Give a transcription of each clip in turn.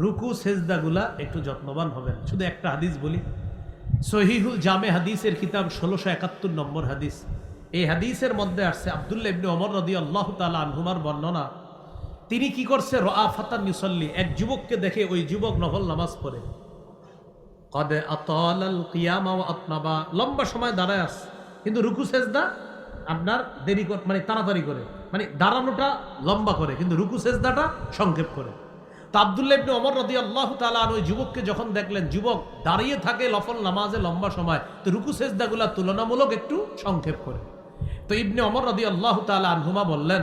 রুকু, সেজদাগুলা একটু যত্নবান হবেন। শুধু একটা হাদিস বলি। সহিহুল জামে হাদিসের কিতাব ষোলোশো একাত্তর নম্বর হাদিস। এই হাদিসের মধ্যে আসছে আবদুল্লাহ ইবনে ওমর রদি আল্লাহ তালা আনহুমার বর্ণনা। তিনি কি করছে? রাফাতান নিসল্লি এক যুবককে দেখে ওই যুবক নফল নামাজ পড়ে। কদে আতলাল কিয়ামা আতনাবা। লম্বা সময় দাঁড়ায় আস কিন্তু রুকু, সেজদা আপনার দেরি মানে তাড়াতাড়ি করে। মানে দাঁড়ানোটা লম্বা করে, কিন্তু রুকু, সেজদাটা সংক্ষেপ করে। তো আবদুল্লাহ ইবনে ওমর রদি আল্লাহ তালা ওই যুবককে যখন দেখলেন, যুবক দাঁড়িয়ে থাকে লফল নামাজে লম্বা সময়, তো রুকু সেজদাগুলা তুলনামূলক একটু সংক্ষেপ করে। তো ইবনে ওমর রদি আল্লাহ তালা আনহুমা বললেন,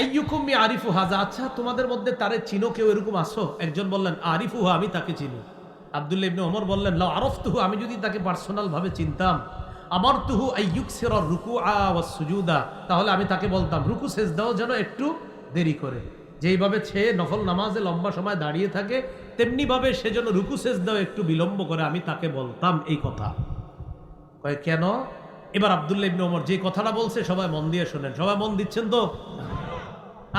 আইয়ুকুম আরিফু হাজা আচ্ছা তোমাদের মধ্যে তারে চিনো, কেউ এরকম আসো একজন বললেন, আরিফু আমি তাকে চিনি। আবদুল্লাহ ইবনে অমর বললেন, লাউ আরফ তুহু আমি যদি তাকে পার্সোনাল ভাবে চিনতাম। আমার তুহু আইয়ুক সেরর রুকু আ সুজুদা, তাহলে আমি তাকে বলতাম, রুকু শেষ দাও যেন একটু দেরি করে। যেইভাবে সে নফল নামাজে লম্বা সময় দাঁড়িয়ে থাকে তেমনি ভাবে সে যেন রুকু শেষ দাও একটু বিলম্ব করে, আমি তাকে বলতাম এই কথা। কয়, কেন? এবার আবদুল্লাহ ইবনে ওমর যে কথাটা বলছে, সবাই মন দিয়ে শোনেন। সবাই মন দিচ্ছেন তো?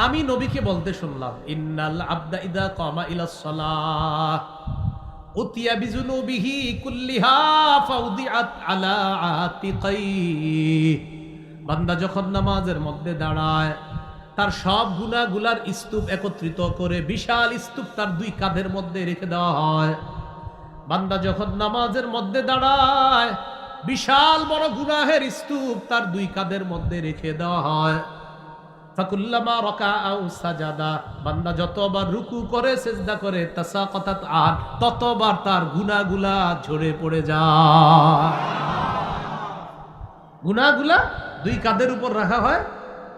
আমি নবীকে বলতে শুনলাম, ইন্নাল আবদা ইদা কমা ইলা সলাহ, উতিয়া বিজুনুবিহি কুল্লিহা ফাউদিআত আলা আতিকাই বান্দা যখন নামাজের মধ্যে দাঁড়ায় তার সব গুনাহগুলার স্তূপ একত্রিত করে বিশাল স্তূপ তার দুই কাঁধের মধ্যে রেখে দেওয়া হয়। বান্দা যখন নামাজের মধ্যে দাঁড়ায়, বিশাল বড় গুনাহের স্তূপ তার দুই কাঁধের মধ্যে রেখে দেওয়া হয়। ফাকুল্লামা রকা আউ সাজাদা, বান্দা যতবার রুকু করে, সেজদা করে, তাসাকাতাত আর ততবার তার গুনাহগুলা ঝরে পড়ে যায়। গুনাহগুলা দুই কাঁধের উপর রাখা হয়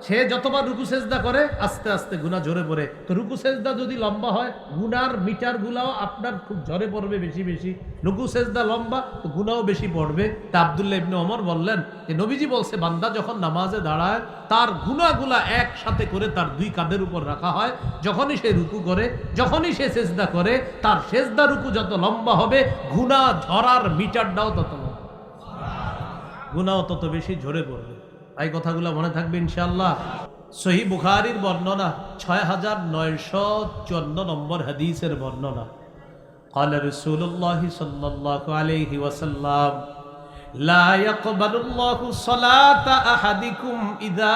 সে যতবার রুকু সেজদা করে, আস্তে আস্তে গুনাহ ঝরে পড়ে। তো রুকু সেজদা যদি লম্বা হয়, গুনার মিটার গুলাও আপনার খুব ঝরে পড়বে বেশি বেশি। রুকু সেজদা লম্বা, তো গুনাও বেশি পড়বে। তা আবদুল্লাহ ইবনে ওমর বললেন যে, নবীজি বলছে, বান্দা যখন নামাজে দাঁড়ায়, তার গুনাগুলা একসাথে করে তার দুই কাঁধের উপর রাখা হয়। যখনই সে রুকু করে, যখনই সে সেজদা করে, তার সেজদা রুকু যত লম্বা হবে, গুনাহ ঝরার মিটারটাও তত লম্বা। গুনাও তত বেশি ঝরে পড়বে। এই কথাগুলো মনে থাকবে ইনশাল্লাহ সহি বুখারির বর্ণনা ছয় হাজার নয়শো চুয়ান্ন নম্বর হাদিসের বর্ণনা قال رسول الله صلى الله عليه وسلم لا يقبل الله صلاة أحدكم إذا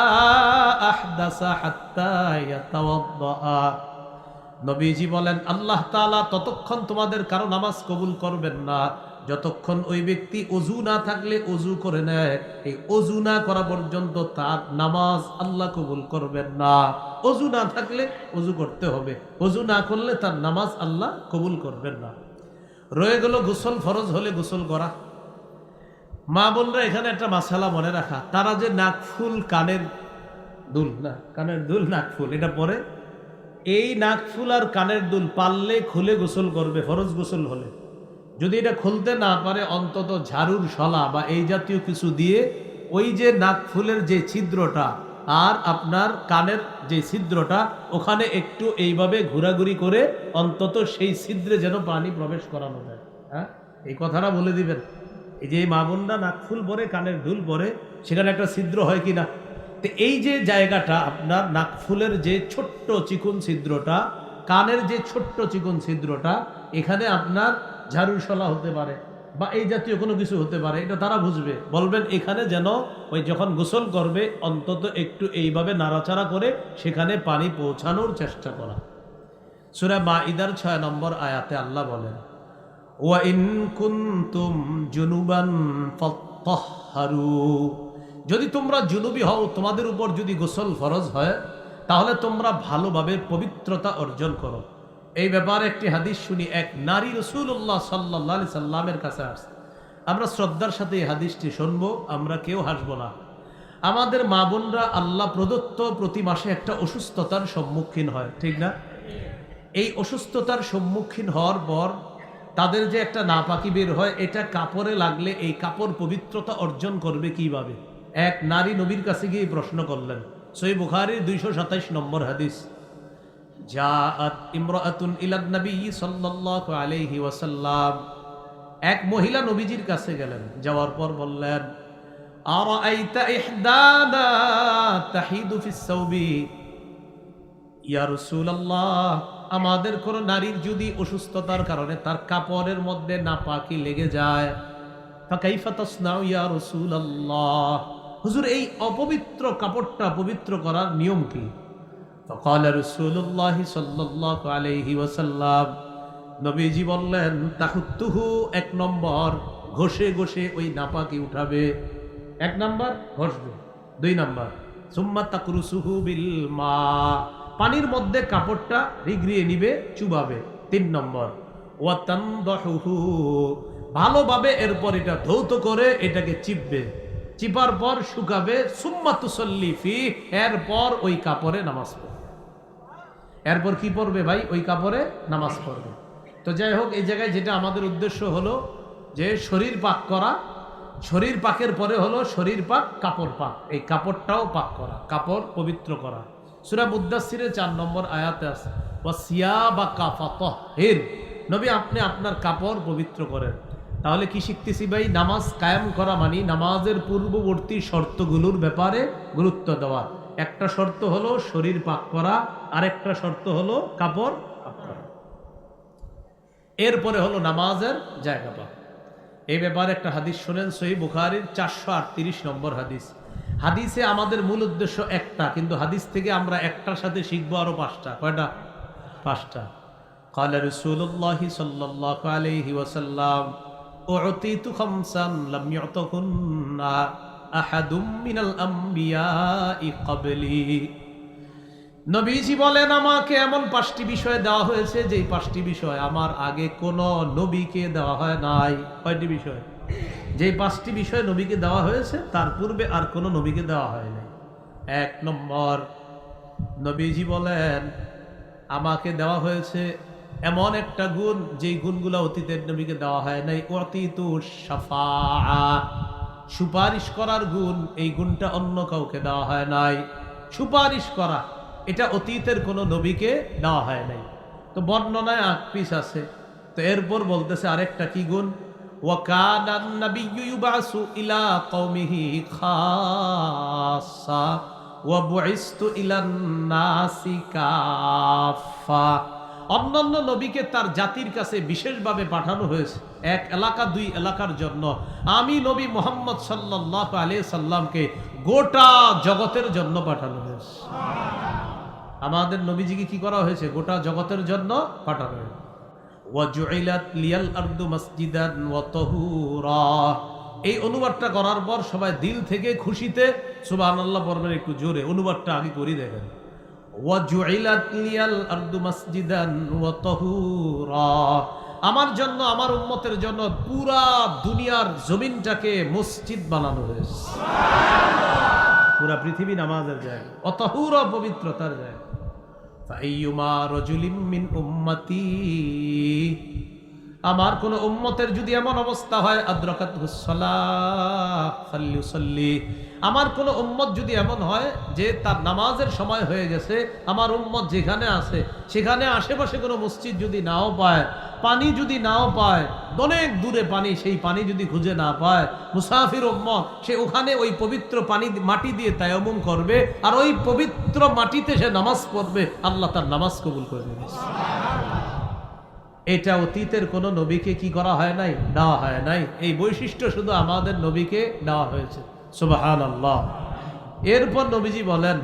أحدث حتى يتوضأ নবীজি বলেন আল্লাহ তাআলা ততক্ষণ তোমাদের কারো নামাজ কবুল করবেন না যতক্ষণ ওই ব্যক্তি অজু না থাকলে অজু করে নেয়, এই অজু না করা পর্যন্ত তার নামাজ আল্লাহ কবুল করবেন না। অজু না থাকলে অজু করতে হবে, অজু না করলে তার নামাজ আল্লাহ কবুল করবেন না। রয়ে গেল গোসল ফরজ হলে গোসল করা। মা বোনরা এখানে একটা মাসালা মনে রাখা, তারা যে নাকফুল কানের দুল না, কানের দুল নাকফুল এটা পরে, এই নাকফুল আর কানের দুল পারলে খুলে গোসল করবে, ফরজ গোসল হলে। যদি এটা খুলতে না পারে, অন্তত ঝাড়ুর শলা বা এই জাতীয় কিছু দিয়ে ওই যে নাকফুলের যে ছিদ্রটা আর আপনার কানের যে ছিদ্রটা, ওখানে একটু এইভাবে ঘোরাঘুরি করে অন্তত সেই ছিদ্রে যেন পানি প্রবেশ করানো যায়। হ্যাঁ? এই কথাটা বলে দিবেন। এই যে মা বোনরা নাকফুল পরে, কানের দুল পরে, সেখানে একটা ছিদ্র হয় কি না? তো এই যে জায়গাটা, আপনার নাকফুলের যে ছোট্ট চিকুন ছিদ্রটা, কানের যে ছোট্ট চিকুন ছিদ্রটা, এখানে আপনার ঝাড়ুশলা হতে পারে বা এই জাতীয় কোনো কিছু হতে পারে, এটা তারা বুঝবে। বলবেন, এখানে যেন ওই যখন গোসল করবে, অন্তত একটু এইভাবে নাড়াচাড়া করে সেখানে পানি পৌঁছানোর চেষ্টা করা। সুরা মা ইদার ছয় নম্বর আয়াতে আল্লাহ বলেন জুনুবান যদি তোমরা জুনুবি হও, তোমাদের উপর যদি গোসল ফরজ হয়, তাহলে তোমরা ভালোভাবে পবিত্রতা অর্জন করো। এই ব্যাপারে একটি হাদিস শুনি, এক নারী রসুল্লাহ সাল্লাহ সাল্লামের কাছে আসছে। আমরা শ্রদ্ধার সাথে এই হাদিসটি শুনব, আমরা কেউ হাসব না। আমাদের মা বোনরা আল্লাহ প্রদত্ত প্রতি মাসে একটা অসুস্থতার সম্মুখীন হয়, ঠিক না? এই অসুস্থতার সম্মুখীন হওয়ার পর তাদের যে একটা নাপাকি বের হয়, এটা কাপড়ে লাগলে এই কাপড় পবিত্রতা অর্জন করবে কীভাবে? এক নারী নবীর কাছে গিয়ে প্রশ্ন করলেন, সই বুখারির দুইশো সাতাইশ নম্বর হাদিস। এক মহিলা নবীজির কাছে গেলেন, যাওয়ার পর বললেন আমাদের কোন নারীর যদি অসুস্থতার কারণে তার কাপড়ের মধ্যে না নাপাকি লেগে যায় ইয়া হুজুর, এই অপবিত্র কাপড়টা পবিত্র করার নিয়ম কি? فقال رسول الله صلى الله عليه وسلم নবীজি বললেন তাহুত্তুহু এক নম্বর ঘষে ঘষে ওই নাপাকি উঠাবে এক নম্বর ঘষবে দুই নম্বর সুম্মা তাকরুসুহু বিল মা পানির মধ্যে কাপড়টা রিগড়িয়ে নিবে চুবাবে তিন নম্বর ওয়াতানদাহুহু ভালোভাবে এরপর এটা ধৌত করে এটাকে চিপবে চিপার পর শুকাবে সুম্মা তুসল্লি ফি এরপর ওই কাপড়ে নামাজ পড়বে এরপর কি পড়বে ভাই? ওই কাপড়ে নামাজ পড়বে। তো যাই হোক, এই জায়গায় যেটা আমাদের উদ্দেশ্য হলো যে শরীর পাক করা, শরীর পাকের পরে হলো শরীর পাক, কাপড় পাক। এই কাপড়টাও পাক করা, কাপড় পবিত্র করা। সুরা মুদাসিরের চার নম্বর আয়াতে আছে ওয়াসিয়া বা কাফাত হের। নবী, আপনি আপনার কাপড় পবিত্র করেন। তাহলে কি শিখতেছি ভাই? নামাজ কায়েম করা মানে নামাজের পূর্ববর্তী শর্তগুলোর ব্যাপারে গুরুত্ব দেওয়া। একটা শর্ত হলো শরীর পাক করা আরেকটা শর্ত হলো কাপড় পাক করা এরপরে হলো নামাজের জায়গা পাক এই ব্যাপারে একটা হাদিস শোনেন সহি বুখারির চারশো আটত্রিশ নম্বর হাদিস হাদিসে আমাদের মূল উদ্দেশ্য একটা কিন্তু হাদিস থেকে আমরা একটার সাথে শিখবো আরো পাঁচটা কয়টা পাঁচটা قال رسول الله صلى الله عليه وسلم أعطيت خمسا لم يعطهن আহাদুম মিনাল আম্বিয়াই ক্বাবলি। নবীজি বলেন, আমাকে এমন পাঁচটি বিষয় দেওয়া হয়েছে, যেই পাঁচটি বিষয় আমার আগে কোন নবীকে দেওয়া হয় নাই। কয়টি বিষয়? যে পাঁচটি বিষয় নবীকে দেওয়া হয়েছে, তার পূর্বে আর কোনো নবীকে দেওয়া হয় নাই। এক নম্বর, নবীজি বলেন, আমাকে দেওয়া হয়েছে এমন একটা গুণ, যেই গুণগুলো অতীতের নবীকে দেওয়া হয় নাই। অতীত সাফা সুপারিশ করার গুণ, এই গুণটা অন্য কাউকে দেওয়া হয় নাই। সুপারিশ করা, এটা অতীতের কোনো নবীকে দেওয়া হয় নাই। তো বর্ণনায় আট পিস আছে। তো এরপর বলতেছে আরেকটা কি গুণ? ইলা অন্যান্য নবীকে তার জাতির কাছে বিশেষভাবে পাঠানো হয়েছে। এক এলাকা, দুই এলাকার জন্য। আমি নবী মোহাম্মদ সাল্লাহ আলি সাল্লামকে গোটা জগতের জন্য পাঠানো হয়েছে। আমাদের নবীজিকে কি করা হয়েছে? গোটা জগতের জন্য পাঠানো হয়েছে। এই অনুবাদটা করার পর সবাই দিল থেকে খুশিতে সুবাহ আল্লাহ বর্মের একটু জোরে, অনুবাদটা আগে করি দেখেন। আমার জন্য আমার উন্মতের জন্য পুরা দুনিয়ার জমিনটাকে মসজিদ বানানো হয়েছে। পুরা পৃথিবী নামাজের জায়গা। অতহুর পবিত্রতার জায়গা। ফাইয়ুমা রজুলিম মিন উম্মতি। আমার কোন উম্মতের যদি এমন অবস্থা হয় আদ্রকাত আমার কোন উম্মত যদি এমন হয় যে তার নামাজের সময় হয়ে গেছে, আমার উম্মত যেখানে আছে, সেখানে আশেপাশে কোনো মসজিদ যদি নাও পায়, পানি যদি নাও পায়, অনেক দূরে পানি, সেই পানি যদি খুঁজে না পায়, মুসাফির উম্মত, সে ওখানে ওই পবিত্র পানি মাটি দিয়ে তায়ামুম করবে, আর ওই পবিত্র মাটিতে সে নামাজ পড়বে, আল্লাহ তার নামাজ কবুল করে নেবে। এটা অতীতের কোনো নবীকে কি করা হয় নাই? দেওয়া হয় নাই। এই বৈশিষ্ট্য শুধু আমাদের নবীকে দেওয়া হয়েছে। সুবাহান আল্লাহ এরপর নবীজি বলেন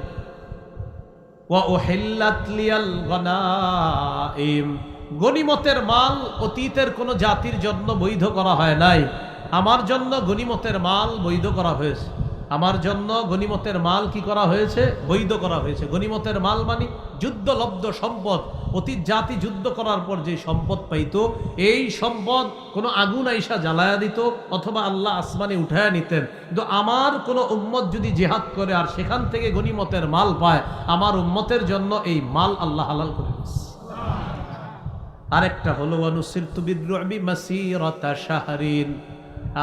গনিমতের মাল অতীতের কোনো জাতির জন্য বৈধ করা হয় নাই। আমার জন্য গনিমতের মাল বৈধ করা হয়েছে। আমার জন্য গনিমতের মাল কি করা হয়েছে? বৈধ করা হয়েছে। গনিমতের মাল মানে যুদ্ধলব্ধ সম্পদ। অতীত জাতি যুদ্ধ করার পর যে সম্পদ পাইতো, এই সম্পদ কোনো আগুন আইসা জ্বালায়া দিত অথবা আল্লাহ আসমানে উঠায়া নিতেন। কিন্তু আমার কোনো উম্মত যদি জেহাদ করে আর সেখান থেকে গনিমতের মাল পায়, আমার উম্মতের জন্য এই মাল আল্লাহ হালাল করে দিচ্ছে আরেকটা হলো শাহরিন।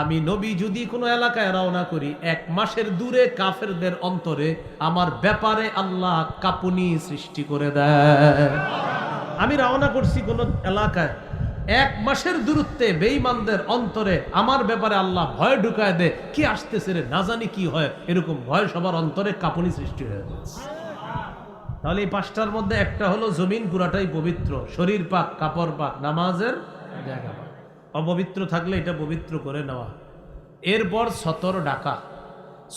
আমি নবী যদি কোনো এলাকায় রওনা করি, এক মাসের দূরে কাফেরদের অন্তরে আমার ব্যাপারে আল্লাহ কাপুনি সৃষ্টি করে দেয়। আমি রওনা করছি কোন এলাকায়, এক মাসের দূরত্বে বেঈমানদের অন্তরে আমার ব্যাপারে আল্লাহ ভয় ঢুকায় দে কি আসতেছে রে, না জানি কি হয়, এরকম ভয় সবার অন্তরে কাপুনি সৃষ্টি হয়ে তাহলে এই পাঁচটার মধ্যে একটা হলো জমিন, পুরাটাই পবিত্র, শরীর পাক, কাপড় পাক, নামাজের জায়গা পাক। অপবিত্র থাকলে এটা পবিত্র করে নেওয়া। এরপর সতর ডাকা।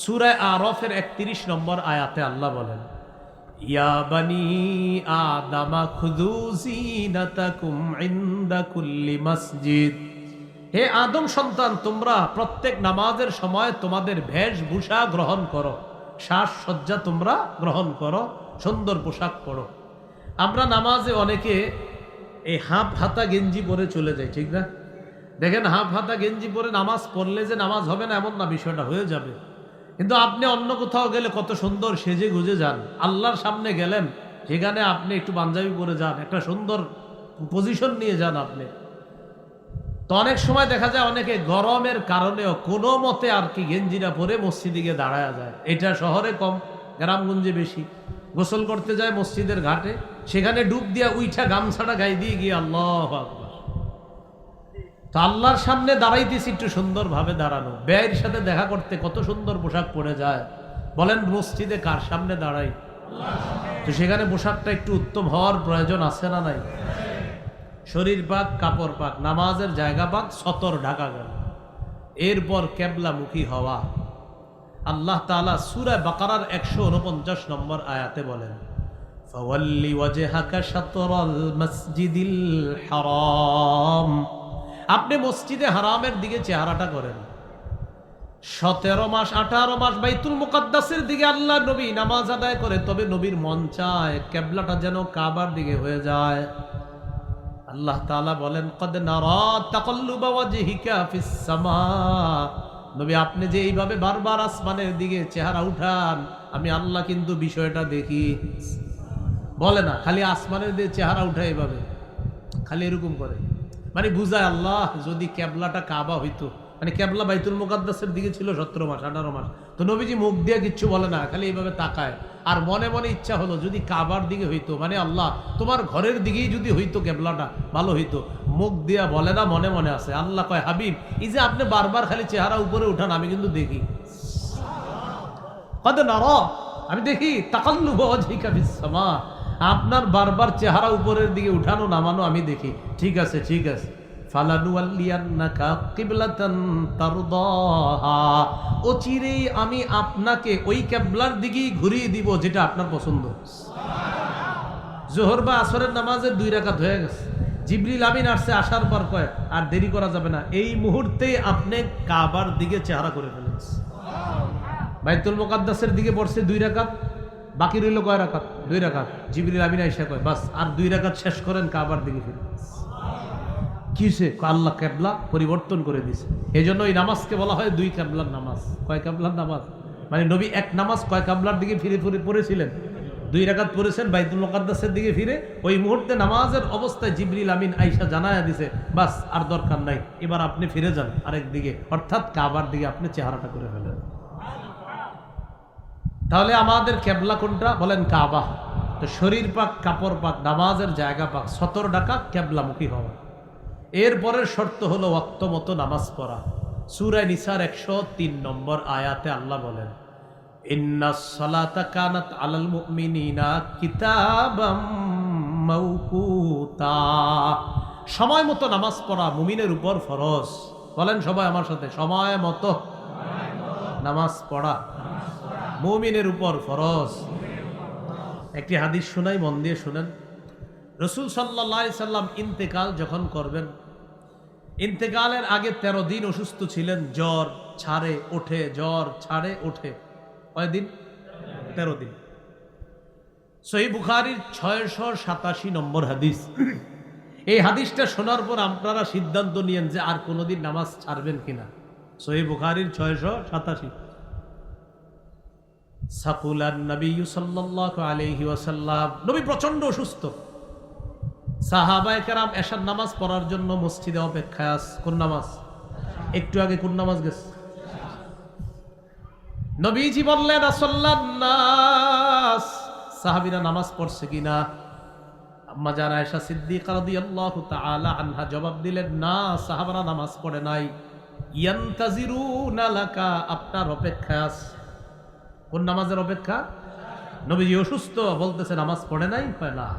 সুরায় আরফের একত্রিশ নম্বর আয়াতে আল্লাহ বলেন, ইয়া বানি আদামা খুদু জিনাতাকুম ইনদা কুল্লি মসজিদ। হে আদম সন্তান, তোমরা প্রত্যেক নামাজের সময় তোমাদের বেশভূষা গ্রহণ করো। সাজসজ্জা তোমরা গ্রহণ করো, সুন্দর পোশাক পরো। আমরা নামাজে অনেকে এই হাফ হাতা গেঞ্জি পরে চলে যাই, ঠিক না? দেখেন হাফ হাতা গেঞ্জি পরে নামাজ পড়লে যে নামাজ হবে না এমন না, বিষয়টা হয়ে যাবে। কিন্তু আপনি অন্য কোথাও গেলে কত সুন্দর সেজে গুজে যান। আল্লাহর সামনে গেলেন, সেখানে আপনি একটু পাঞ্জাবি পরে যান, একটা সুন্দর পজিশন নিয়ে যান আপনি। তো অনেক সময় দেখা যায় অনেকে গরমের কারণেও কোনো মতে আর কি গেঞ্জিটা পরে মসজিদে গিয়ে দাঁড়ায় যায়। এটা শহরে কম, গ্রামগঞ্জে বেশি। গোসল করতে যায় মসজিদের ঘাটে, সেখানে ডুব দিয়া উইঠা গামছাটা গায়ে দিয়ে গিয়ে আল্লাহ তো আল্লাহর সামনে দাঁড়াইতেছি একটু সুন্দরভাবে দাঁড়ানো। ব্যয়ের সাথে দেখা করতে কত সুন্দর পোশাক পরে যায়। বলেন, মসজিদে কার সামনে দাঁড়াই? তো সেখানে পোশাকটা একটু উত্তম হওয়ার প্রয়োজন আছে না নাই? শরীর পাক, কাপড় পাক, নামাজের জায়গা পাক, সতর ঢাকা গেল। এরপর কেবলামুখী হওয়া। আল্লাহ তাআলা সূরা বাকারার একশো উনপঞ্চাশ নম্বর আয়াতে বলেন, ফাওয়াল্লি ওয়াজহাকা শাতরাল মসজিদিল হারাম। আপনি মসজিদে হারামের দিকে চেহারাটা করেন। সতেরো মাস, আঠারো মাস বাইতুল মুকাদ্দাসের দিকে আল্লাহ নবী নামাজ আদায় করে, তবে নবীর মন চায় কেবলাটা যেন কাবার দিকে হয়ে যায়। আল্লাহ তাআলা বলেন, কদ নবী, আপনি যে এইভাবে বারবার আসমানের দিকে চেহারা উঠান, আমি আল্লাহ কিন্তু বিষয়টা দেখি। বলে না, খালি আসমানের দিকে চেহারা উঠায় এইভাবে খালি এরকম করে। মানে বুঝায়, আল্লাহ, যদি ক্যাবলাটা কাবা হইতো। মানে ক্যাবলা বাইতুল মুকাদ্দাসের দিকে ছিল সতেরো মাস, আঠারো মাস। তো নবীজি মুখ দিয়ে কিচ্ছু বলে না, খালি এইভাবে তাকায়। আর মনে মনে ইচ্ছা হলো, যদি কাবার দিকে হইতো মানে আল্লাহ, তোমার ঘরের দিকেই যদি হইতো ক্যাবলাটা ভালো হইতো। মুখ দিয়া বলে না, মনে মনে আছে। আল্লাহ কয়, হাবিব, এই যে আপনি বারবার খালি চেহারা উপরে উঠান, আমি কিন্তু দেখি। কত নার, আমি দেখি তাকাল্লু বিসমা আপনার বারবার চেহারা উপরের দিকে উঠানো, নামানো আমি দেখি। ঠিক আছে ঠিক আছে। আমি আপনাকে ওই কেবলার দিকেই ঘুরিয়ে দিব যেটা আপনার পছন্দ। জোহর বা আসরের নামাজের দুই রাকাত হয়ে গেছে। জিবরিল আমিন আসছে আসার পর কয় আর দেরি করা যাবে না। এই মুহূর্তে আপনি কাবার দিকে চেহারা করে ফেলেছে বাইতুল মোকাদ্দাসের দিকে পড়ছে দুই রাকাত। বাকি রইল কয় রাকাত? দুই রাকাত। জিবরিল আমিন আইসা কয়, বাস, আর দুই রাকাত শেষ করেন কাবার দিকে ফিরে। কি হয়েছে আল্লাহ ক্যাবলা পরিবর্তন করে দিছে এই জন্য এই নামাজকে বলা হয় দুই ক্যাবলার নামাজ। কয় ক্যাবলার নামাজ? মানে নবী এক নামাজ কয় কাবলার দিকে ফিরে ফিরে পড়েছিলেন। দুই রাকাত পড়েছেন, বাইতুল মোকাদ্দাসের দিকে ফিরে। ওই মুহূর্তে নামাজের অবস্থায় জিবরিল আমিন আইসা জানায়া দিছে, বাস, আর দরকার নাই, এবার আপনি ফিরে যান আরেক দিকে। অর্থাৎ কাবার দিকে আপনি চেহারাটা করে ফেলেন। তাহলে আমাদের কেবলা কোনটা? বলেন কাবা। তো শরীর পাক, কাপড় পাক, নামাজের জায়গা পাক, সতর ডাকা কেবলামুখী হওয়া। এরপরের শর্ত হলো ওয়াক্ত মতো নামাজ পড়া। সুরায় নিসার একশো তিন নম্বর আয়াতে আল্লাহ বলেন সময় মতো নামাজ পড়া মুমিনের উপর ফরজ। বলেন সবাই আমার সাথে, সময় মতো। নামাজ পড়া। মুমিনের উপর ফরজ। একটি হাদিস শোনাই, মন দিয়ে শুনেন। রসুল সাল্লাহ সাল্লাম ইন্তেকাল যখন করবেন, ইন্তেকালের আগে তেরো দিন অসুস্থ ছিলেন, জ্বর ছাড়ে ওঠে, জ্বর ছাড়ে ওঠে। কয়দিন তেরো দিন। সহি বুখারির ছয়শো সাতাশি নম্বর হাদিস। এই হাদিসটা শোনার পর আপনারা সিদ্ধান্ত নিয়েন যে আর কোনোদিন নামাজ ছাড়বেন কিনা। সহি বুখারির ছয়শো সাতাশি। সাকুলান নবী ওয়াসাল্লাম। নবী প্রচণ্ড অসুস্থ। সাহাবায়ে কেরাম নামাজ পড়ার জন্য মসজিদে অপেক্ষায় আস কোন নামাজ? একটু আগে কোন নামাজ গেছে? নবীজি বললেন নাস। সাহাবীরা নামাজ পড়ছে কিনা? আম্মা জান আয়েশা সিদ্দিকা তাআলা আনহা জবাব দিলেন, না, সাহাবারা নামাজ পড়ে নাই। ইয়ান্তাজিরুনা লাকা, আপনার অপেক্ষায় আছে। কোন নামাজের অপেক্ষা? নবীজি অসুস্থ, বলতেছে, নামাজ পড়ে নাই? কয়, না।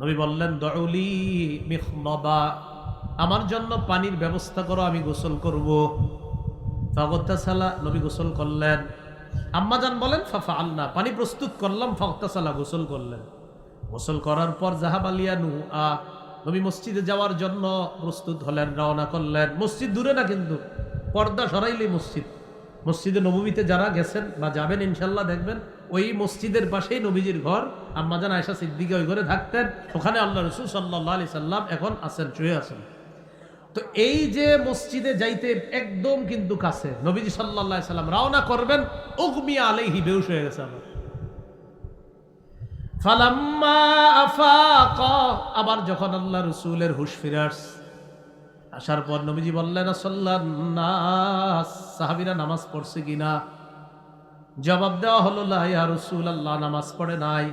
নবী বললেন, দউলি মিখনবা আমার জন্য পানির ব্যবস্থা করো, আমি গোসল করব। ফাগতাসালা, নবী গোসল করলেন। আম্মাজান বলেন ফাফা আল্লাহ পানি প্রস্তুত করলাম, ফাগতাসালা, গোসল করলেন। গোসল করার পর জাহাব আলিয়া নু আ নবী মসজিদে যাওয়ার জন্য প্রস্তুত হলেন, রওনা করলেন। মসজিদ দূরে না কিন্তু, পর্দা সরাইলে মসজিদ। মসজিদে নবমীতে যারা গেছেন বা যাবেন, ইনশাল্লাহ দেখবেন, ওই মসজিদের পাশেই নবীজির ঘর। আম্মাজান আয়সা সিদ্দিকে ওই ঘরে থাকতেন। ওখানে আল্লাহ রসুল সাল্লাহ আলি সাল্লাম এখন আসেন শুয়ে আছেন। তো এই যে মসজিদে যাইতে একদম কিন্তু কাছে, নবীজি সাল্লাহ সাল্লাম রওনা করবেন উগমিয়া আলাইহি বেউস হয়ে গেছে আমার। আবার যখন আল্লাহ রসুলের হুশ ফিরে আসার পর নবীজি বললেন সাহাবিরা নামাজ পড়ছে কিনা জবাব দেওয়া হলো রসুল আল্লাহ নামাজ পড়ে নাই।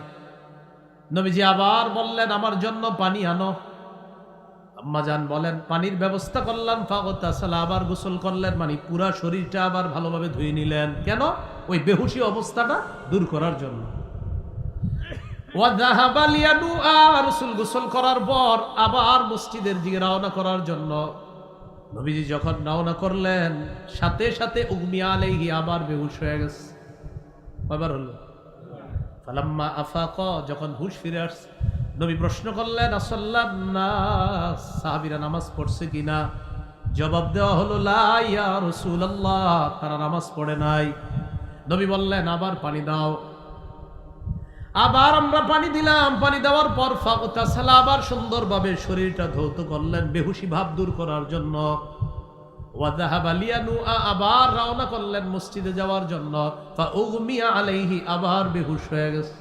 নবীজি আবার বললেন, আমার জন্য পানি আনো। আম্মাজান বলেন, পানির ব্যবস্থা করলাম ফাগতাসালা আবার গোসল করলেন মানে পুরা শরীরটা আবার ভালোভাবে ধুয়ে নিলেন। কেন? ওই বেহুশি অবস্থাটা দূর করার জন্য। রাসূল গোসল করার পর আবার মসজিদের দিকে রওনা করার জন্য। নবীজি যখন রওনা করলেন, সাথে সাথে উগমিয়া আলাইহি আবার বেহুশ হয়ে গেছে। কয়বার হলো? ফালাম্মা আফাক, যখন হুশ ফিরে আসছে, নবী প্রশ্ন করলেন আসাল্লাম না সাহাবিরা নামাজ পড়ছে কিনা? জবাব দেওয়া হলো, লা ইয়া রাসূলুল্লাহ, তারা নামাজ পড়ে নাই। নবী বললেন, আবার পানি দাও। আবার আমরা পানি দিলাম, পানি দেওয়ার পর ফাগতাসালা আবার সুন্দরভাবে শরীরটা ধৌত করলেন বেহুশি ভাব দূর করার জন্য। আবার রওনা করলেন মসজিদে যাওয়ার জন্য। আলাইহি আবার বেহুশ হয়ে গেছে।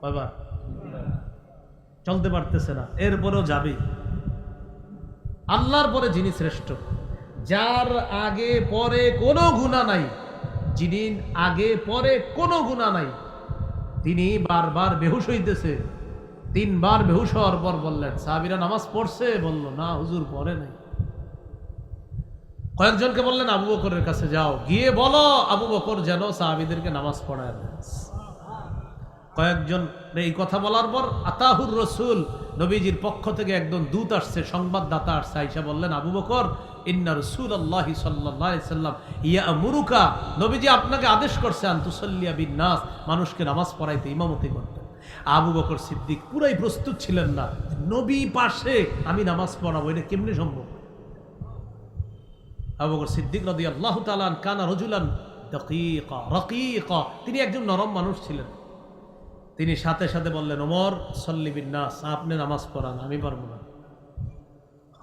কয়বার? চলতে পারতেছে না, এরপরেও যাবে। আল্লাহর পরে যিনি শ্রেষ্ঠ, যার আগে পরে কোনো গুণা নাই, যিনি আগে পরে কোনো গুণা নাই তিনি বারবার বেহুশ হইতেছে। তিনবার বেহুশ হওয়ার পর বললেন, সাহাবিরা নামাজ পড়ছে? বলল, না, হুজুর পড়ে নাই। কয়েকজনকে বললেন, আবু বকরের কাছে যাও। গিয়ে বলো, আবু বকর যেন সাহাবিদেরকে নামাজ পড়ায় কয়েকজন এই কথা বলার পর আতাহুর রসুল নবীজির পক্ষ থেকে একজন দূত আসছে, সংবাদদাতা আসছে আইসা বললেন, আবু বকর, ইন্না রসুল আল্লাহ সাল্লাম ইয়া মুরুকা নবীজি আপনাকে আদেশ করছে আন্তুসল্লিয়া বিন নাস মানুষকে নামাজ পড়াইতে, ইমামতি করতেন আবু বকর সিদ্দিক পুরাই প্রস্তুত ছিলেন না, নবী পাশে আমি নামাজ পড়াবো, এটা কেমনি সম্ভব? আবু বকর সিদ্দিক নদী আল্লাহ তালান কানা রজুলান তিনি একজন নরম মানুষ ছিলেন। তিনি সাথে সাথে বললেন, ওমর, সল্লি বিন্যাস আপনি নামাজ পড়ান, আমি পারব না।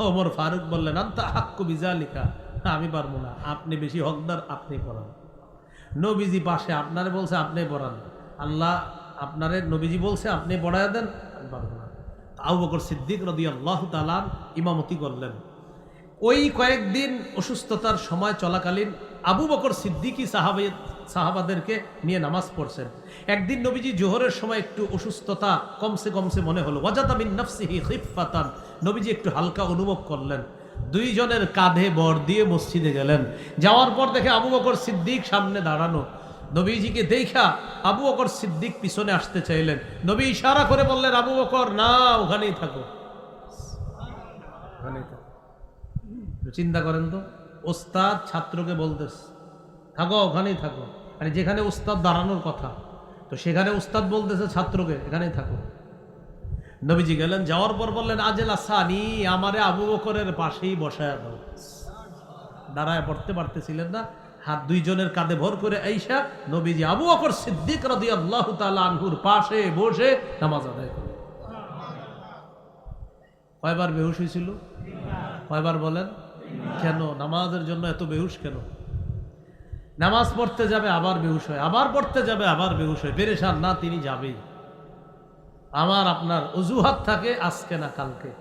ওমর ফারুক বললেন, আন্তা হাক্কু বিজালিকা, আমি পারব না। আপনি বেশি হকদার, আপনি পড়ান। নবীজি পাশে আপনারে বলছে, আপনি পড়ান। আল্লাহ আপনারে নবীজি বলছে, আপনি পড়ায় দেন, আমি পারব না। আবু বকর সিদ্দিক রদি আল্লাহ তালান ইমামতি করলেন। ওই কয়েকদিন অসুস্থতার সময় চলাকালীন আবু বকর সিদ্দিকি সাহাবে সাহাবাদেরকে নিয়ে নামাজ পড়ছেন। একদিন নবীজি জোহরের সময় একটু অসুস্থতা কমসে কমসে মনে হলো। ওয়াজাতামিন নফসিহি খিফাতান নবীজি একটু হালকা অনুভব করলেন। দুইজনের কাঁধে বর দিয়ে মসজিদে গেলেন। যাওয়ার পর দেখে আবু বকর সিদ্দিক সামনে দাঁড়ানো। নবীজিকে দেখা আবু বকর সিদ্দিক পিছনে আসতে চাইলেন। নবী ইশারা করে বললেন, আবু বকর, না, ওখানেই ওখানেই থাকো। চিন্তা করেন তো, ওস্তাদ ছাত্রকে বলতেছে থাকো, ওখানেই থাকো। মানে যেখানে উস্তাদ দাঁড়ানোর কথা, তো সেখানে উস্তাদ বলতেছে ছাত্রকে, এখানেই থাকো। নবীজি গেলেন, যাওয়ার পর বললেন, আজেল আসানি, আমারে আবু বকরের পাশেই বসায় দাও। দাঁড়ায় পড়তে পারতেছিলেন না, হাত দুইজনের কাঁধে ভর করে আইসা নবীজি আবু বকর সিদ্দিক রদি আল্লাহ আনহুর পাশে বসে নামাজ আদায় করে কয়বার বেহুশ হয়েছিল? কয়বার বলেন? কেন? নামাজের জন্য এত বেহুশ কেন? নামাজ পড়তে যাবে, আবার বেহুশ হয়। আবার পড়তে যাবে, আবার বেহুশ হয়। পেরেশান না, তিনি যাবেই। আমার আপনার অজুহাত থাকে আজকে না কালকে।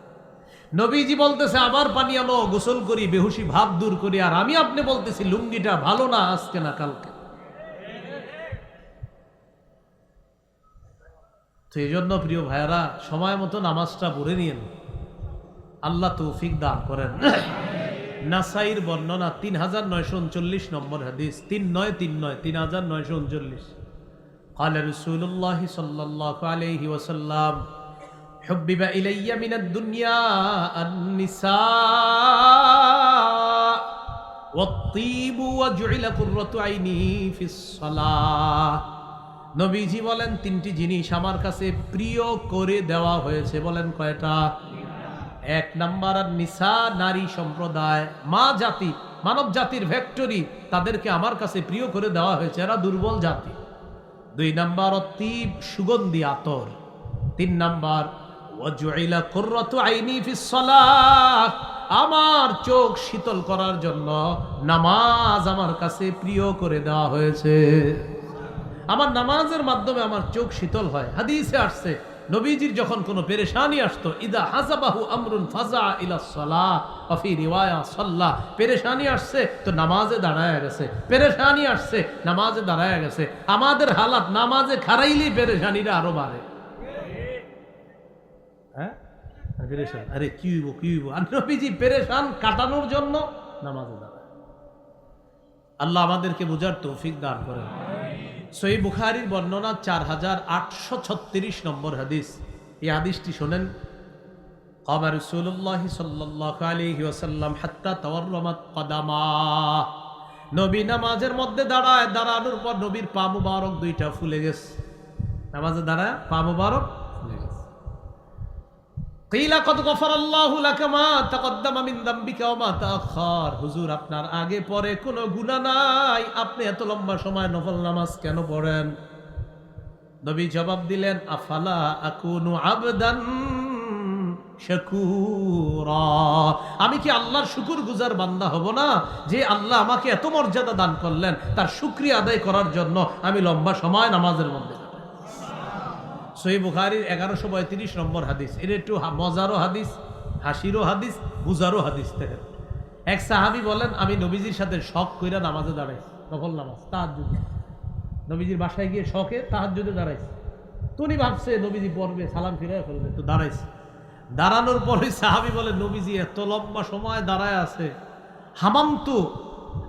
নবীজি বলতেছে, আবার পানি আনো, গোসল করি, বেহুশি ভাব দূর করি। আর আমি আপনি বলতেছি, লুঙ্গিটা ভালো না আজকে না কালকে। তো এই জন্য প্রিয় ভাইয়ারা, সময় মতো নামাজটা পড়ে নিয়েন। আল্লাহ তৌফিক দান করেন। নাসাইর বর্ণনা তিন হাজার নয়শো উনচল্লিশ নম্বর হাদিস তিন নয় তিন নয় তিন হাজার নয়শো উনচল্লিশ قال رسول الله صلى الله عليه وسلم حبب إلي من الدنيا النساء والطيب وجعل قرة عيني في الصلاة নবীজি বলেন তিনটি জিনিস আমার কাছে প্রিয় করে দেওয়া হয়েছে বলেন কয়টা এক নাম্বার আর নিসা নারী সম্প্রদায়, মা জাতি, মানব জাতির ভেক্টরি তাদেরকে আমার কাছে প্রিয় করে দেওয়া হয়েছে, এরা দুর্বল জাতি। দুই নাম্বার অতীব সুগন্ধি আতর, তিন নাম্বার আমার চোখ শীতল করার জন্য নামাজ আমার কাছে প্রিয় করে দেওয়া হয়েছে। আমার নামাজের মাধ্যমে আমার চোখ শীতল হয়। হাদিসে আসছে নবীজির যখন কোনো পেরেশানি আসতো, ইদা হাজাবাহু আমরুন ফাজা ইলা সালাহ অফি রিওয়ায়া সাল্লাহ পেরেশানি আসছে, তো নামাজে দাঁড়ায় গেছে। পেরেশানি আসছে, নামাজে দাঁড়ায় গেছে। আমাদের হালাত নামাজে খারাইলেই পেরেশানিরা আরও বাড়ে। হ্যাঁ? আরে কি হইব নবীজি পেরেশান কাটানোর জন্য নামাজে দাঁড়ায়। আল্লাহ আমাদেরকে বোঝার তৌফিক দান করেন। সই বুখারির বর্ণনা চার হাজার আটশো ছত্রিশ নম্বর হাদিস। এই হাদিসটি শোনেন আমার রসুল্লাহ সাল্লাহ আলহি ওসাল্লাম হাত্তা তওয়ারমাত কদামা। নবী নামাজের মধ্যে দাঁড়ায়, দাঁড়ানোর পর নবীর পা মুবারক দুইটা ফুলে গেছে। নামাজে দাঁড়ায়, পা মুবারক কত গফর তাকদ্দামা মিন ওয়া হুজুর, আপনার আগে পরে কোনো গুনাহ নাই। আপনি এত লম্বা সময় নফল নামাজ কেন পড়েন? নবী জবাব দিলেন, আফালা আকুনু আবদান আমি কি আল্লাহর শুকুর গুজার বান্দা হব না? যে আল্লাহ আমাকে এত মর্যাদা দান করলেন, তার শুক্রিয়া আদায় করার জন্য আমি লম্বা সময় নামাজের মধ্যে। সহি বুখারির এগারোশো পঁয়ত্রিশ নম্বর হাদিস। এর একটু মজারও হাদিস, হাসিরও হাদিস, বুজারও হাদিস দেখেন। এক সাহাবি বলেন, আমি নবীজির সাথে শখ কইরা নামাজে দাঁড়াইছি, নফল নামাজ তাহার নবীজির বাসায় গিয়ে শখে তাহার যুদ্ধে দাঁড়াইছি তুমি ভাবছে, নবীজি পড়বে, সালাম ফিরে ফেলবে। তো দাঁড়াইছি। দাঁড়ানোর পরে সাহাবি বলে, নবীজি এত লম্বা সময় দাঁড়ায় আছে হামামতু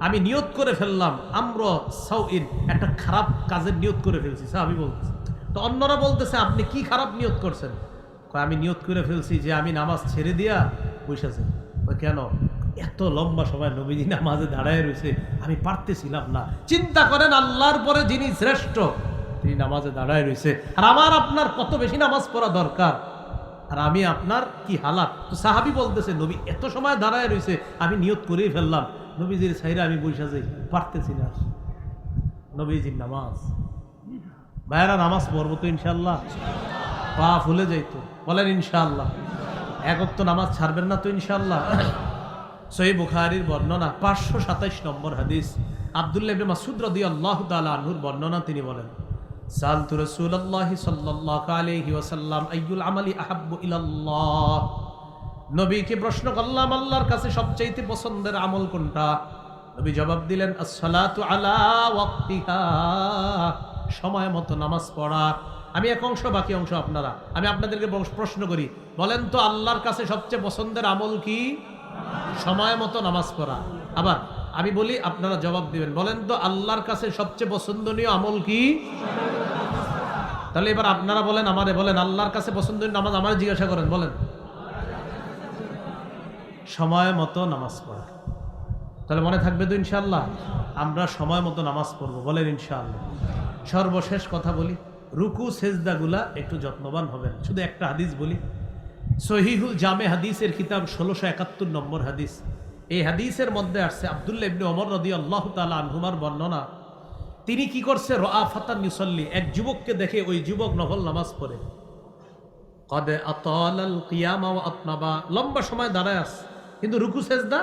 আমি নিয়ত করে ফেললাম, আম্র সাউইন, একটা খারাপ কাজের নিয়ত করে ফেলছি। সাহাবি বলতেছে তো অন্যরা বলতেছে, আপনি কি খারাপ নিয়ত করছেন? আমি নিয়ত করে ফেলছি যে আমি নামাজ ছেড়ে দিয়া বসেছি কেন? এত লম্বা সময় নবীজি নামাজে দাঁড়ায় রয়েছে, আমি পারতেছিলাম না। চিন্তা করেন, আল্লাহর পরে যিনি শ্রেষ্ঠ, তিনি নামাজে দাঁড়ায় রয়েছে। আর আমার আপনার কত বেশি নামাজ পড়া দরকার? আর আমি আপনার কি হালাত? তো সাহাবি বলতেছে, নবী এত সময় দাঁড়ায় রয়েছে, আমি নিয়ত করেই ফেললাম। নবীজির সাইরা আমি বসে যাই পারতেছি না। নবীজির নামাজ। ভাইয়েরা নামাজ পড়ব তো ইনশাল্লাহ পা ফুলে যাইতো। বলেন ইনশাল্লাহ একক তো নামাজ ছাড়বেন না তো ইনশাল্লাহ সহি বুখারির বর্ণনা, পাঁচশো সাতাইশ নম্বর হাদিস। আবদুল্লাহ ইবনে মাসুদ রাদিয়াল্লাহু তাআলা আনহুর বর্ণনা তিনি বলেন, সালতু রাসূলুল্লাহি সাল্লাল্লাহু আলাইহি ওয়াসাল্লাম, আইয়ুল আমালি আহাব্বু ইলাল্লাহ? নবীকে প্রশ্ন করলাম, আল্লাহর কাছে সবচাইতে পছন্দের আমল কোনটা? নবী জবাব দিলেন, আসসালাতু আলা ওয়াক্তিহা। সময় মতো নামাজ পড়া। আমি এক অংশ, বাকি অংশ আপনারা। আমি আপনাদেরকে প্রশ্ন করি, বলেন তো আল্লাহর কাছে সবচেয়ে পছন্দের আমল কি? সময় মতো নামাজ পড়া। আবার আমি বলি, আপনারা জবাব দিবেন, বলেন তো আল্লাহর কাছে সবচেয়ে পছন্দনীয় আমল কি? তাহলে এবার আপনারা বলেন, আমারে বলেন, আল্লাহর কাছে পছন্দনীয় নামাজ আমার জিজ্ঞাসা করেন, বলেন। সময় মতো নামাজ পড়া। তাহলে মনে থাকবে তো ইনশাল্লাহ আমরা সময় মতো নামাজ পড়ব, বলেন ইনশাআল্লাহ। সর্বশেষ কথা বলি, রুকু, সেজদাগুলা একটু যত্নবান হবেন। শুধু একটা হাদিস বলি, সহিহুল জামে হাদিসের কিতাব ষোলোশো একাত্তর নম্বর হাদিস। এই হাদিসের মধ্যে আসছে আবদুল্লাহ ইবনে ওমর রদি আল্লাহ তালা আনহুমার বর্ণনা। তিনি কি করছে? রাফাতান নিসল্লি এক যুবককে দেখে ওই যুবক নফল নামাজ পড়ে। কদে আতালাল কিয়ামা আতনাবা। লম্বা সময় দাঁড়ায় আস কিন্তু রুকু, সেজদা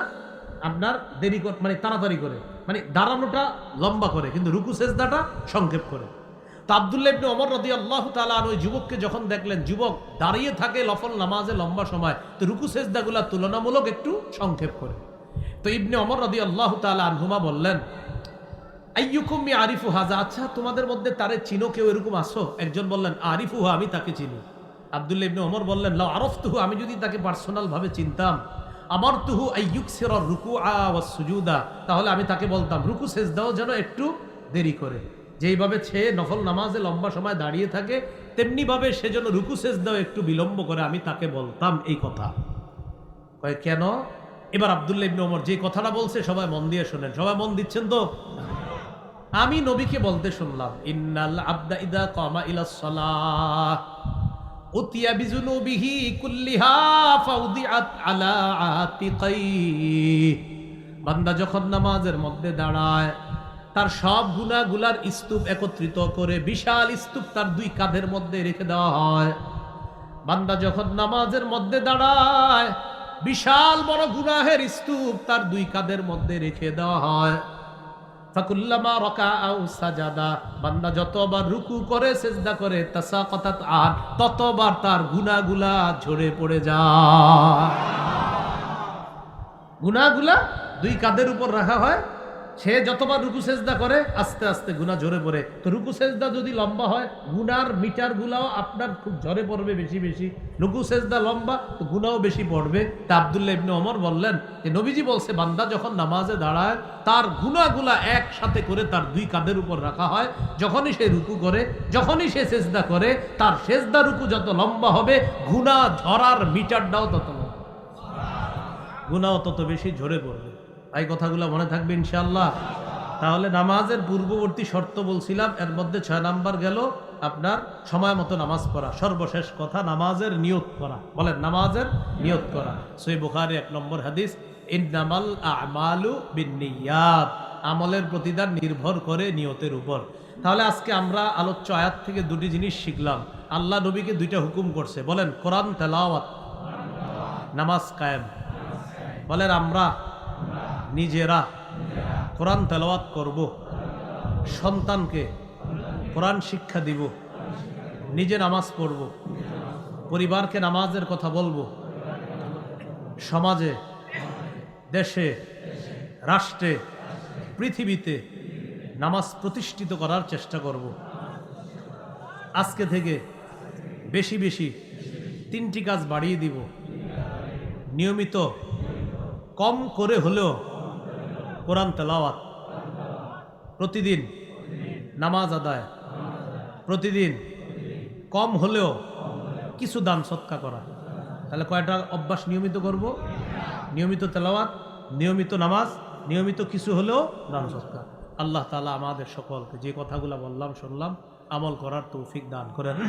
আপনার দেরি মানে তাড়াতাড়ি করে। মানে দাঁড়ানোটা লম্বা করে, কিন্তু রুকু সেজদাটা সংক্ষেপ করে। তো আবদুল্লাহ ইবনে ওমর রদি আল্লাহ তালা ওই যুবককে যখন দেখলেন, যুবক দাঁড়িয়ে থাকে লফল নামাজে লম্বা সময়, তো রুকু সেজদাগুলা তুলনামূলক একটু সংক্ষেপ করে। তো ইবনে ওমর রদি আল্লাহ তালা আনহুমা বললেন, আইয়ুকুম মি আরিফু হাজা আচ্ছা তোমাদের মধ্যে তারে চিনো, কেউ এরকম আসো একজন বললেন আরিফু আমি তাকে চিনি। আব্দুল্লাহ ইবনে ওমর বললেন, লাউ আরফতুহু, আমি যদি তাকে পার্সোনাল ভাবে চিনতাম আমার তুহু আইয়ুক রুকু তাহলে আমি তাকে বলতাম, রুকু সেজদাও যেন একটু দেরি করে। যেইভাবে ছে নফল নামাজে লম্বা সময় দাঁড়িয়ে থাকে, তেমনিভাবে সে যেন রুকু সেজদাও একটু বিলম্ব করে। আমি তাকে বলতাম এই কথা। কেন? এবার আবদুল্লাহ ইবনে ওমর যে কথাটা বলছে, সবাই মন দিয়ে শোনেন। সবাই মন দিচ্ছেন তো? আমি নবীকে বলতে শুনলাম, ইন্নাল আবদা ইদা কামা ইলা সালাহ। কুল্লিহা আলা বান্দা যখন নামাজের মধ্যে দাঁড়ায়, তার সব গুনাহগুলার স্তূপ একত্রিত করে বিশাল স্তূপ তার দুই কাঁধের মধ্যে রেখে দেওয়া হয়। বান্দা যখন নামাজের মধ্যে দাঁড়ায়, বিশাল বড় গুনাহের স্তূপ তার দুই কাঁধের মধ্যে রেখে দেওয়া হয়। ফাকুল্লামা রকা আউ সাজাদা। বান্দা যতবার রুকু করে, সেজদা করে তাসা কথা আর ততবার তার গুনাগুলা ঝরে পড়ে যায়। গুনাগুলা দুই কাদের উপর রাখা হয় সে যতবার রুকু সেজদা করে, আস্তে আস্তে গুনাহ ঝরে পড়ে। তো রুকু সেজদা যদি লম্বা হয়, গুনার মিটার গুলাও আপনার খুব ঝরে পড়বে বেশি বেশি। রুকু সেজদা লম্বা, তো গুনাও বেশি পড়বে। তা আবদুল্লাহ ইবনে ওমর বললেন যে, নবীজি বলছে, বান্দা যখন নামাজে দাঁড়ায়, তার গুনাগুলা একসাথে করে তার দুই কাঁধের উপর রাখা হয়। যখনই সে রুকু করে, যখনই সে সেজদা করে, তার সেজদা রুকু যত লম্বা হবে, গুনাহ ঝরার মিটারটাও তত লম্বা। গুনাও তত বেশি ঝরে পড়বে। এই কথাগুলো মনে থাকবে ইনশাল্লাহ তাহলে নামাজের পূর্ববর্তী শর্ত বলছিলাম, এর মধ্যে ছয় নাম্বার গেল আপনার সময় মতো নামাজ পড়া, সর্বশেষ কথা নামাজের নিয়ত করা। বলেন, নামাজের নিয়ত করা। সই বুখারি এক নম্বর হাদিস, ইন্নামাল আমালু বিনিয়াত আমলের প্রতিদান নির্ভর করে নিয়তের উপর। তাহলে আজকে আমরা আলোচ্য আয়াত থেকে দুটি জিনিস শিখলাম। আল্লাহ নবীকে দুইটা হুকুম করছে। বলেন, কোরআন তেলাওয়াত, নামাজ কায়েম। বলেন, আমরা নিজেরা কোরআন তেলাওয়াত করব, সন্তানকে কোরআন শিক্ষা দিব, নিজে নামাজ পড়ব, পরিবারকে নামাজের কথা বলব, সমাজে, দেশে, রাষ্ট্রে, পৃথিবীতে নামাজ প্রতিষ্ঠিত করার চেষ্টা করব। আজকে থেকে বেশি বেশি তিনটি কাজ বাড়িয়ে দিব। নিয়মিত কম করে হলেও কোরআন তেলাওয়াত। প্রতিদিন নামাজ আদায়। প্রতিদিন কম হলেও কিছু দান সৎকা করা। তাহলে কয়টা অভ্যাস নিয়মিত করব? নিয়মিত তেলাওয়াত, নিয়মিত নামাজ, নিয়মিত কিছু হলেও দান সৎকা আল্লাহ তালা আমাদের সকলকে যে কথাগুলো বললাম, শুনলাম, আমল করার তৌফিক দান করেন।